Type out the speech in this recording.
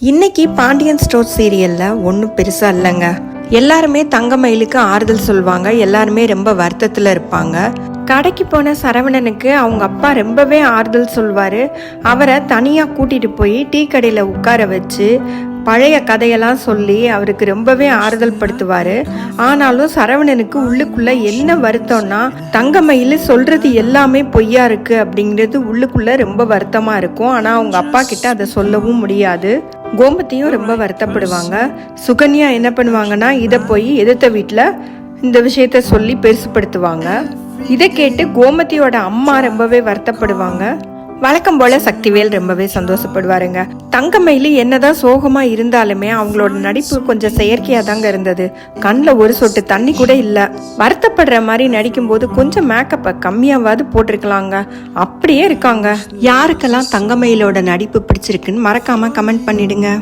இன்னைக்கு பாண்டியன் ஸ்டோர் சீரியல்ல ஒன்றும் பெருசா இல்லைங்க. எல்லாருமே தங்கமயிலுக்கு ஆறுதல் சொல்லுவாங்க எல்லாருமே ரொம்ப வருத்தத்தில் இருப்பாங்க. கடைக்கு போன சரவணனுக்கு அவங்க அப்பா ரொம்பவே ஆறுதல் சொல்வார். அவரை தனியாக கூட்டிகிட்டு போய் டீ கடையில் உட்கார வச்சு பழைய கதையெல்லாம் சொல்லி அவருக்கு ரொம்பவே ஆறுதல் படுத்துவார். ஆனாலும் சரவணனுக்கு உள்ளுக்குள்ள என்ன வருத்தம்னா தங்கமயில் சொல்றது எல்லாமே பொய்யா இருக்கு அப்படிங்கிறது உள்ளுக்குள்ள ரொம்ப வருத்தமாக இருக்கும். ஆனால் அவங்க அப்பா கிட்ட அதை சொல்லவும் முடியாது. கோமத்தியும் ரொம்ப வருத்தப்படுவாங்க. சுகன்யா என்ன பண்ணுவாங்கன்னா இதை போய் எதிர்த்த வீட்டில் இந்த விஷயத்த சொல்லி பெருசுப்படுத்துவாங்க. இதை கேட்டு கோமதியோட அம்மா ரொம்பவே வருத்தப்படுவாங்க. வழக்கம் போல சக்திவேல் ரொம்பவே சந்தோஷப்படுவாருங்க. தங்கமயிலி என்னதான் சோகமாக இருந்தாலுமே அவங்களோட நடிப்பு கொஞ்சம் செயற்கையாக தாங்க இருந்தது. கண்ணில் ஒரு சொட்டு தண்ணி கூட இல்லை. வருத்தப்படுற மாதிரி நடிக்கும்போது கொஞ்சம் மேக்கப்பை கம்மியாவது போட்டிருக்கலாங்க. அப்படியே இருக்காங்க. யாருக்கெல்லாம் தங்கமயிலோட நடிப்பு பிடிச்சிருக்குன்னு மறக்காமல் கமெண்ட் பண்ணிடுங்க.